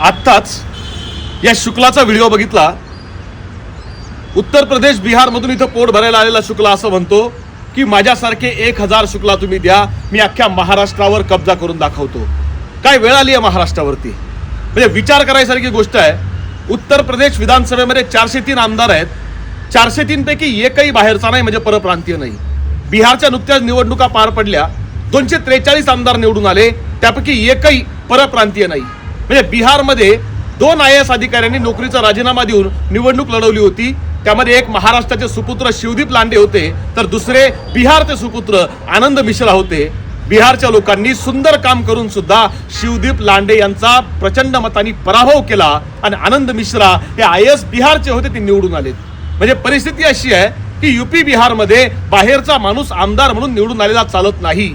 आत्ताच या शुक्लाचा व्हिडिओ बघितला. उत्तर प्रदेश बिहारमधून इथं पोट भरायला आलेला शुक्ला असं म्हणतो की माझ्यासारखे एक हजार शुक्ला तुम्ही द्या मी अख्ख्या महाराष्ट्रावर कब्जा करून दाखवतो. काय वेळ आली आहे महाराष्ट्रावरती? म्हणजे विचार करायसारखी गोष्ट आहे. उत्तर प्रदेश विधानसभेमध्ये चारशे तीन आमदार आहेत. चारशे तीनपैकी एकही बाहेरचा नाही म्हणजे परप्रांतीय नाही. बिहारच्या नुकत्याच निवडणुका पार पडल्या. दोनशे त्रेचाळीस आमदार निवडून आले. त्यापैकी एकही परप्रांतीय नाही. म्हणजे बिहारमध्ये दोन आय एस अधिकाऱ्यांनी नोकरीचा राजीनामा देऊन निवडणूक लढवली होती. त्यामध्ये एक महाराष्ट्राचे सुपुत्र शिवदीप लांडे होते तर दुसरे बिहारचे सुपुत्र आनंद मिश्रा होते. बिहारच्या लोकांनी सुंदर काम करून सुद्धा शिवदीप लांडे यांचा प्रचंड मतांनी पराभव केला आणि आनंद मिश्रा हे आय एस बिहारचे होते ते निवडून आले म्हणजे परिस्थिती अशी आहे की युपी बिहारमध्ये बाहेरचा माणूस आमदार म्हणून निवडून आलेला चालत नाही.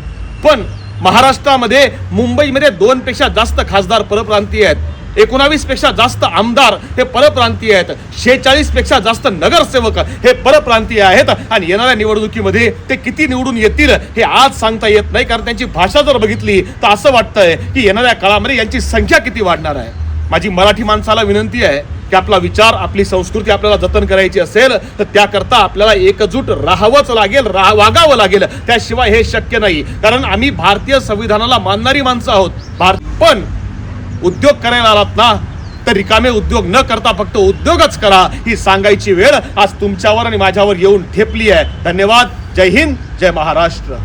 पण महाराष्ट्रामध्ये मुंबईमध्ये दोनपेक्षा जास्त खासदार परप्रांतीय आहेत. एकोणावीसपेक्षा जास्त आमदार हे परप्रांतीय आहेत. शेहेचाळीसपेक्षा जास्त नगरसेवक हे परप्रांतीय आहेत. आणि येणाऱ्या निवडणुकीमध्ये ते किती निवडून येतील हे आज सांगता येत नाही. कारण त्यांची भाषा जर बघितली तर असं वाटतंय की येणाऱ्या काळामध्ये यांची संख्या किती वाढणार आहे? माझी मराठी माणसाला विनंती आहे की आपला विचार आपली संस्कृती आपल्याला जतन करायची असेल तर त्याकरता आपल्याला एकजूट राहावंच लागेल राह वागावं लागेल. त्याशिवाय हे शक्य नाही. कारण आम्ही भारतीय संविधानाला मानणारी माणसं आहोत. भार पण उद्योग करायला आलात ना तर रिकामे उद्योग न करता फक्त उद्योगच करा ही सांगायची वेळ आज तुमच्यावर आणि माझ्यावर येऊन ठेपली आहे. धन्यवाद. जय हिंद. जय महाराष्ट्र.